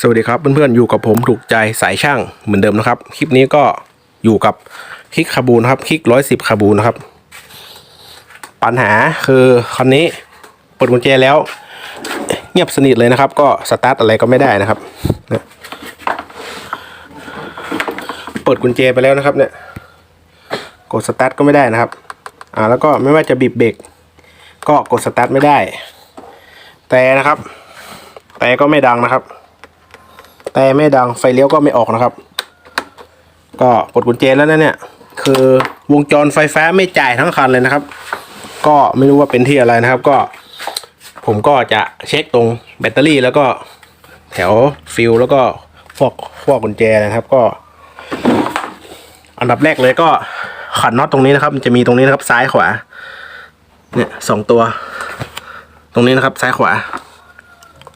สวัสดีครับเพื่อนๆอยู่กับผมถูกใจสายช่างเหมือนเดิมนะครับ คลิปนี้ก็อยู่กับคลิกคาบูนะครับคลิกร้อยสิบคาบูนะครับ ปัญหาคือคันนี้เปิดกุญแจแล้ว เงียบสนิทเลยนะครับ ก็สตาร์ทอะไรก็ไม่ได้นะครับเปิดกุญแจไปแล้วนะครับ เนี่ยกดสตาร์ทก็ไม่ได้นะครับ อ่าแล้วก็ไม่ว่าจะบีบเบรกก็กดสตาร์ทไม่ได้ แต่นะครับ แต่ก็ไม่ดังนะครับ แต่ไม่ดังไฟเลี้ยวก็ไม่ออกนะครับ ก็ปลดกุญแจแล้วนะเนี่ย คือวงจรไฟฟ้าไม่จ่ายทั้งคันเลยนะครับ ก็ไม่รู้ว่าเป็นที่อะไรนะครับ ก็ ผมก็จะเช็คตรงแบตเตอรี่แล้วก็แถวฟิลแล้วก็พวกพวกกุญแจนะครับ ก็ อันดับแรกเลยก็ขันน็อตตรงนี้นะครับ มันจะมีตรงนี้นะครับซ้ายขวา เนี่ยสองตัว ตรงนี้นะครับซ้ายขวา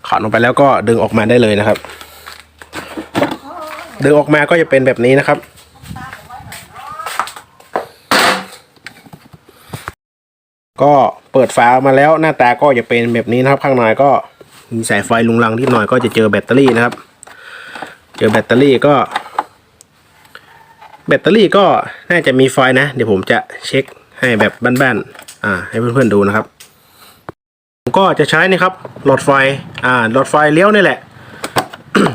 ขันลงไปแล้วก็ดึงออกมาได้เลยนะครับ ดึงออกมาก็จะเป็นแบบนี้นะครับ ก็เปิดฝาออกมาแล้วหน้าตาก็จะเป็นแบบนี้นะครับ ข้างในก็มีสายไฟลุงลังที่หน่อยก็จะเจอแบตเตอรี่นะครับ เจอแบตเตอรี่ก็ แบตเตอรี่ก็น่าจะมีไฟนะ เดี๋ยวผมจะเช็คให้แบบบ้านๆอ่า ให้เพื่อนๆดูนะครับ ผมก็จะใช้นี่ครับหลอดไฟอ่าหลอดไฟเลี้ยวนี่แหละ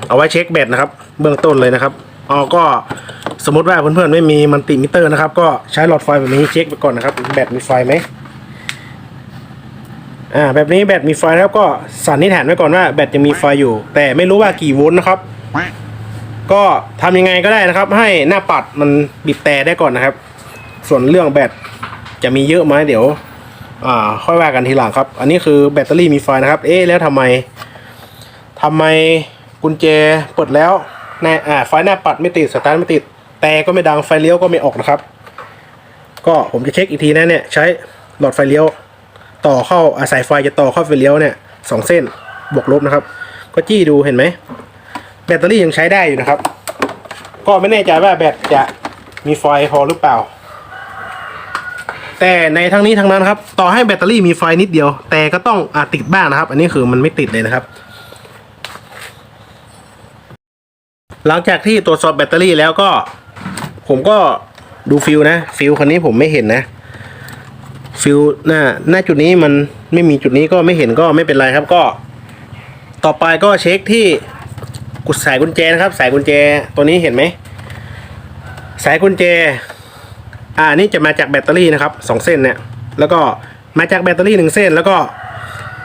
เอาไว้เช็คแบตนะครับ เบื้องต้นเลยนะครับอ๋อก็สมมติว่าเพื่อนๆไม่มีมันติมิเตอร์นะครับ ก็ใช้หลอดไฟแบบนี้เช็คไปก่อนนะครับ แบตมีไฟไหมอ่าแบบนี้แบตมีไฟแล้วก็สันนิษฐานไว้ก่อนว่าแบตจะมีไฟอยู่ แต่ไม่รู้ว่ากี่โวลต์นะครับ ก็ทำยังไงก็ได้นะครับ ให้หน้าปัดมันบีบแต่ได้ก่อนนะครับ ส่วนเรื่องแบตจะมีเยอะไหมเดี๋ยวอ่าค่อยว่ากันทีหลังครับ อันนี้คือแบตเตอรี่มีไฟนะครับ เอ๊ะแล้วทำไมทำไม กุญแจเปิดแล้วแน่อ่าไฟหน้าปัดไม่ติดสตาร์ทไม่ติด แต่ก็ไม่ดังไฟเลี้ยวก็ไม่ออกนะครับ ก็ผมจะเช็คอีกทีนะเนี่ยใช้หลอดไฟเลี้ยว ต่อเข้าอาสายไฟจะต่อเข้าไฟเลี้ยวเนี่ยสองเส้นบวกลบนะครับ ก็จี้ดูเห็นไหมแบตเตอรี่ยังใช้ได้อยู่นะครับ ก็ไม่แน่ใจว่าแบตจะมีไฟพอหรือเปล่า แต่ในทั้งนี้ทั้งนั้นครับ ต่อให้แบตเตอรี่มีไฟนิดเดียว แต่ก็ต้องอติดบ้างนะครับ อันนี้คือมันไม่ติดเลยนะครับ หลังจากที่ตรวจสอบแบตเตอรี่แล้วก็ ผมก็ดูฟิลนะ ฟิลคันนี้ผมไม่เห็นนะ ฟิลหน้าหน้าจุดนี้มันไม่มีจุดนี้ก็ไม่เห็นก็ไม่เป็นไรครับก็ ต่อไปก็เช็คที่กุดสายกุญแจนะครับสายกุญแจตัวนี้เห็นไหมสายกุญแจ อ่านี่จะมาจากแบตเตอรี่นะครับสองเส้นเนี่ยแล้วก็มาจากแบตเตอรี่หนึ่งเส้นแล้วก็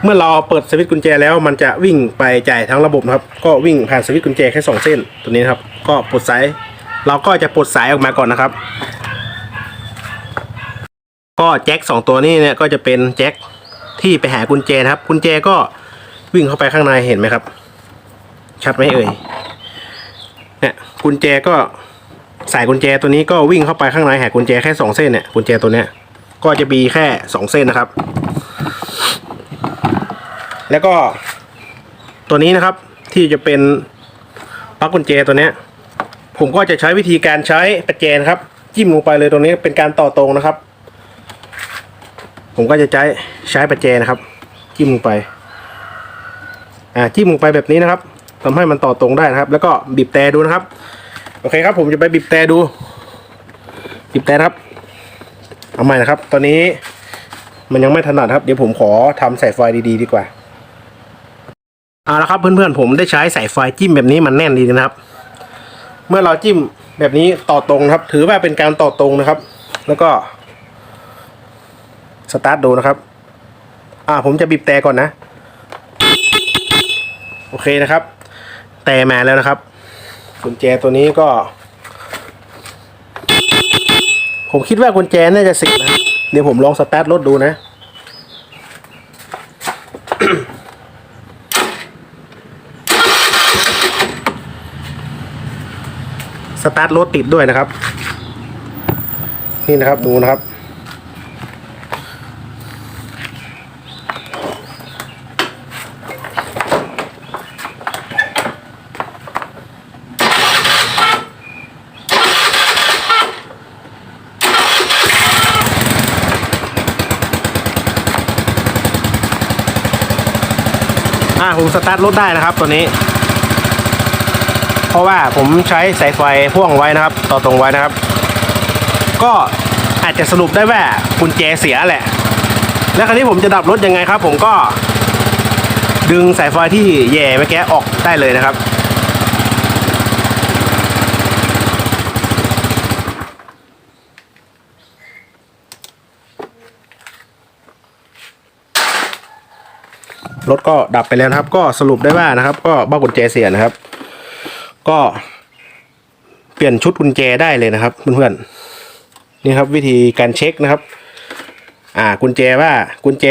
เมื่อเราเปิดสวิตช์กุญแจแล้วมันจะวิ่งไปจ่ายทั้งระบบนะครับ ก็วิ่งผ่านสวิตช์กุญแจแค่สองเส้นตัวนี้นะครับ ก็ปลดสายเราก็จะปลดสายออกมาก่อนนะครับ ก็แจ็คสองตัวนี้เนี่ยก็จะเป็นแจ็คที่ไปหากุญแจนะครับ กุญแจก็วิ่งเข้าไปข้างในเห็นไหมครับ ชัดไหมเอ่ยเนี่ยกุญแจก็สายกุญแจตัวนี้ก็วิ่งเข้าไปข้างในหากุญแจแค่สองเส้นเนี่ยกุญแจตัวเนี้ยก็จะมีแค่สองเส้นนะครับ แล้วก็ ตัวนี้นะครับที่จะเป็นปลั๊กกุญแจตัวเนี้ย ผมก็จะใช้วิธีการใช้ประแจนะครับ จิ้มลงไปเลยตรงนี้เป็นการต่อตรงนะครับ ผมก็จะใช้ใช้ประแจนะครับ จิ้มลงไป อ่าจิ้มลงไปแบบนี้นะครับทำให้มันต่อตรงได้นะครับ แล้วก็บีบแต่ดูนะครับ โอเคครับ ผมจะไปบีบแต่ดูบีบแต่ครับ เอาใหม่นะครับ ตอนนี้มันยังไม่ถนัดครับ เดี๋ยวผมขอทำสายไฟดีๆดีกว่า เอาละครับเพื่อนๆผมได้ใช้สายไฟจิ้มแบบนี้มันแน่นดีนะครับ เมื่อเราจิ้มแบบนี้ต่อตรงนะครับ ถือว่าเป็นการต่อตรงนะครับ แล้วก็สตาร์ทดูนะครับ อ่าผมจะบีบแต่ก่อนนะ โอเคนะครับ แต่มาแล้วนะครับกุญแจตัวนี้ก็ ผมคิดว่ากุญแจน่าจะสิบนะเดี๋ยวผมลองสตาร์ทรถดูนะ ตาร์ทรถติดด้วยนะครับ นี่นะครับดูนะครับ อ่าผมสตาร์ทรถได้นะครับตัวนี้ เพราะว่าผมใช้สายไฟพ่วงไว้นะครับ ต่อตรงไว้นะครับ ก็อาจจะสรุปได้ว่ากุญแจเสียแหละ แล้วคราวนี้ผมจะดับรถยังไงครับ ผมก็ ดึงสายไฟที่แย่เมื่อกี้ออกได้เลยนะครับรถก็ดับไปแล้วนะครับ ก็สรุปได้ว่านะครับ ก็บ้ากุญแจเสียนะครับ ก็เปลี่ยนชุดกุญแจได้เลยนะครับเพื่อนๆนี่ครับวิธีการเช็คนะครับ อ่ากุญแจว่ากุญแจ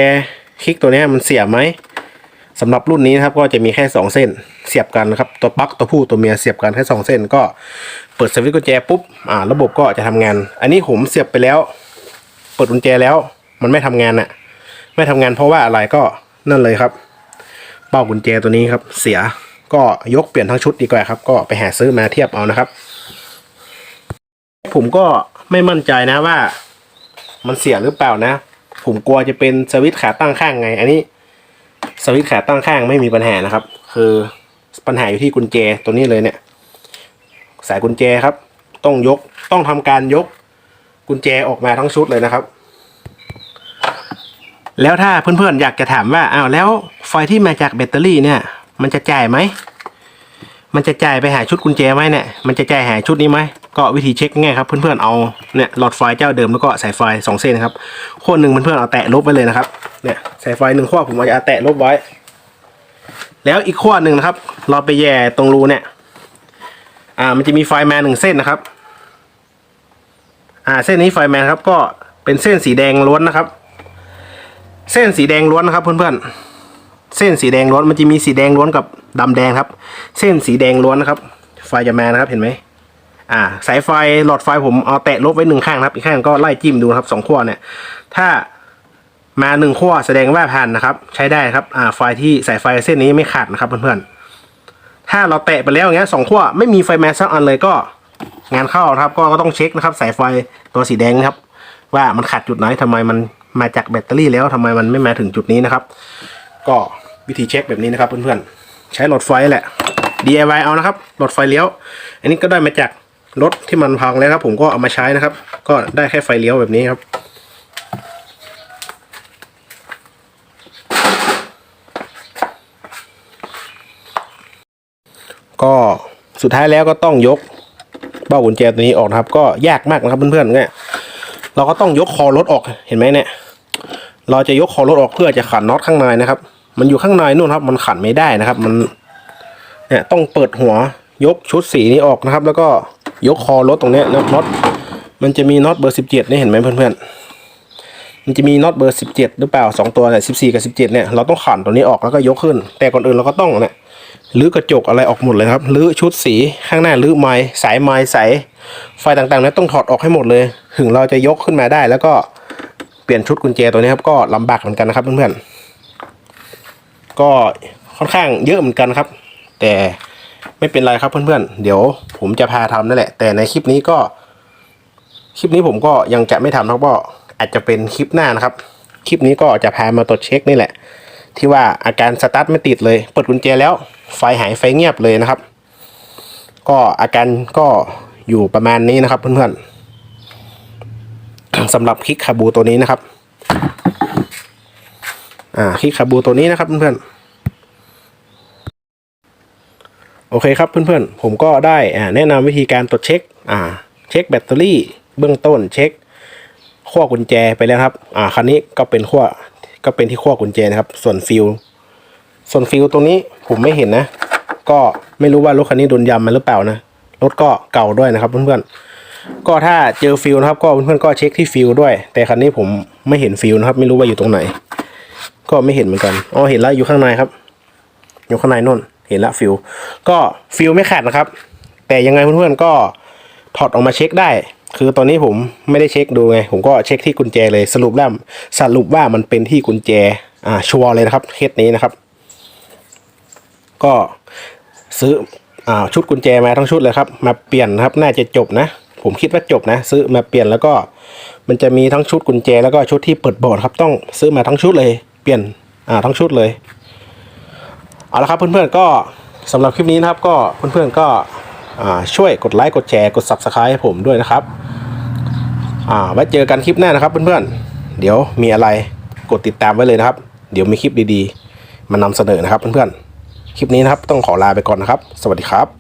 คลิกตัวนี้มันเสียบไหมสำหรับรุ่นนี้นะครับก็จะมีแค่สองเส้น เสียบกันนะครับตัวปลั๊กตัวผู้ตัวเมียเสียบกันแค่สองเส้น ก็เปิดสวิตช์กุญแจปุ๊บอ่าระบบก็จะทำงาน อันนี้ผมเสียบไปแล้ว เปิดกุญแจแล้ว มันไม่ทำงานอะไม่ทำงานเพราะว่าอะไรก็นั่นเลยครับ เป้ากุญแจตัวนี้ครับเสีย ก็ยกเปลี่ยนทั้งชุดดีกว่าครับ ก็ไปหาซื้อมาเทียบเอานะครับ ผมก็ไม่มั่นใจนะว่า มันเสียหรือเปล่านะ ผมกลัวจะเป็นสวิตช์ขาตั้งข้างไง อันนี้ สวิตช์ขาตั้งข้างไม่มีปัญหานะครับ คือปัญหาอยู่ที่กุญแจตัวนี้เลยเนี่ย สายกุญแจครับ ต้องยกต้องทำการยกกุญแจออกมาทั้งชุดเลยนะครับ แล้วถ้าเพื่อนๆอยากจะถามว่าอ้าวแล้วไฟที่มาจากแบตเตอรี่เนี่ย มันจะจ่ายไหม มันจะจ่ายไปหาชุดกุญแจไหมเนี่ย มันจะจ่ายหาชุดนี้ไหม ก็วิธีเช็คง่ายครับเพื่อนๆเอาเนี่ยหลอดไฟเจ้าเดิมแล้วก็สายไฟสองเส้นนะครับขั้วหนึ่งเพื่อนๆเอาแตะลบไวเลยนะครับ เนี่ยสายไฟหนึ่งขั้วผมเอาจะแตะลบไว้ แล้วอีกขั้วหนึ่งนะครับ เราไปแย่ตรงรูเนี่ย อ่า มันจะมีไฟแมนหนึ่งเส้นนะครับ อ่า เส้นนี้ไฟแมนครับก็เป็นเส้นสีแดงล้วนนะครับ เส้นสีแดงล้วนนะครับเพื่อนๆ เส้นสีแดงล้วนมันจะมีสีแดงล้วนกับดำแดงครับ เส้นสีแดงล้วนนะครับ ไฟจะมานะครับเห็นไหมอ่า สายไฟหลอดไฟผมเอาแตะลบไว้หนึ่งข้างครับ อีกข้างก็ไล่จิ้มดูครับสองขั้วเนี่ย ถ้ามาหนึ่งขั้วแสดงว่าผ่านนะครับ ใช้ได้ครับอ่าไฟที่สายไฟเส้นนี้ไม่ขาดนะครับเพื่อนๆถ้าเราแตะไปแล้วอย่างเงี้ยสองขั้วไม่มีไฟแมสสักอันเลยก็งานเข้าครับก็ก็ต้องเช็คนะครับ สายไฟตัวสีแดงครับ ว่ามันขาดจุดไหนทำไมมันมาจากแบตเตอรี่แล้วทำไมมันไม่มาถึงจุดนี้นะครับ ก็ วิธีเช็คแบบนี้นะครับเพื่อนๆใช้หลอดไฟแหละ DIY เอานะครับหลอดไฟเลี้ยว อันนี้ก็ได้มาจากรถที่มันพังแล้วครับ ผมก็เอามาใช้นะครับ ก็ได้แค่ไฟเลี้ยวแบบนี้ครับก็สุดท้ายแล้วก็ต้องยกเบ้ากุญแจตัวนี้ออกนะครับ ก็ยากมากนะครับเพื่อนๆเนี่ยเราก็ต้องยกคอรถออกเห็นไหมเนี่ย เราจะยกคอรถออกเพื่อจะขันน็อตข้างในนะครับ มันอยู่ข้างในนู่นครับ มันขันไม่ได้นะครับ มันเนี่ยต้องเปิดหัวยกชุดสีนี้ออกนะครับ แล้วก็ยกคอรถตรงนี้ยนะน็อตมันจะมีน็อตเบอร์สิบเจ็ดนี่เห็นไหมเพื่อนๆมันจะมีน็อตเบอร์สิบเจ็ดหรือเปล่าสองตัวเนี่ยสิบสี่กับสิบเจ็ดเนี่ยเราต้องขันตัวนี้ออกแล้วก็ยกขึ้น แต่ก่อนอื่นเราก็ต้องเนี่ยรื้อกระจกอะไรออกหมดเลยครับรื้อชุดสีข้างหน้ารื้อไม้สายไม้สายไฟต่างๆนี่ต้องถอดออกให้หมดเลย ถึงเราจะยกขึ้นมาได้ แล้วก็เปลี่ยนชุดกุญแจตัวนี้ครับก็ลำบากเหมือนกันนะครับเพื่อนๆ ก็ค่อนข้างเยอะเหมือนกันครับ แต่ไม่เป็นไรครับเพื่อนๆ เดี๋ยวผมจะพาทำนั่นแหละ แต่ในคลิปนี้ก็ คลิปนี้ผมก็ยังจะไม่ทำครับก็อาจจะเป็นคลิปหน้านะครับ คลิปนี้ก็จะพามาตรวจเช็คนี่แหละ ที่ว่าอาการสตาร์ทไม่ติดเลยเปิดกุญแจแล้ว ไฟหายไฟเงียบเลยนะครับ ก็อาการก็อยู่ประมาณนี้นะครับเพื่อนๆสำหรับคลิกคาบูตัวนี้นะครับ อ่าคลิกคาบูตัวนี้นะครับเพื่อนๆ โอเคครับเพื่อนๆ ผมก็ได้แนะนำวิธีการตรวจเช็คอ่าเช็คแบตเตอรี่เบื้องต้นเช็คขั้วกุญแจไปแล้วครับอ่าคันนี้ก็เป็นขั้วก็เป็นที่ขั้วกุญแจนะครับ ส่วนฟิลส่วนฟิลตรงนี้ผมไม่เห็นนะ ก็ไม่รู้ว่ารถคันนี้โดนยำมาหรือเปล่านะรถก็เก่าด้วยนะครับเพื่อนๆก็ถ้าเจอฟิลนะครับ ก็เพื่อนๆก็เช็คที่ฟิลด้วย แต่คันนี้ผมไม่เห็นฟิลนะครับ ไม่รู้ว่าอยู่ตรงไหน ก็ไม่เห็นเหมือนกันอ๋อเห็นแล้วอยู่ข้างในครับ อยู่ข้างในนู่น เห็นละฟิลก็ฟิลไม่ขาดนะครับ แต่ยังไงเพื่อนๆก็ถอดออกมาเช็คได้ คือตอนนี้ผมไม่ได้เช็คดูไง ผมก็เช็คที่กุญแจเลยสรุปแล้วสรุปว่ามันเป็นที่กุญแจอ่าชัวร์เลยนะครับเคสนี้นะครับ ก็ซื้ออ่าชุดกุญแจมาทั้งชุดเลยครับ มาเปลี่ยนครับน่าจะจบนะ ผมคิดว่าจบนะ ซื้อมาเปลี่ยนแล้วก็ มันจะมีทั้งชุดกุญแจแล้วก็ชุดที่เปิดบอร์ดครับต้องซื้อมาทั้งชุดเลย เปลี่ยนอ่าทั้งชุดเลย เอาละครับเพื่อนๆก็สำหรับคลิปนี้นะครับก็เพื่อนๆก็ช่วยกดไลค์กดแชร์กด subscribe ให้ผมด้วยนะครับอ่าไว้เจอกันคลิปหน้านะครับเพื่อนๆเดี๋ยวมีอะไรกดติดตามไว้เลยนะครับ เดี๋ยวมีคลิปดีๆ มานำเสนอนะครับเพื่อนๆคลิปนี้นะครับต้องขอลาไปก่อนนะครับ สวัสดีครับ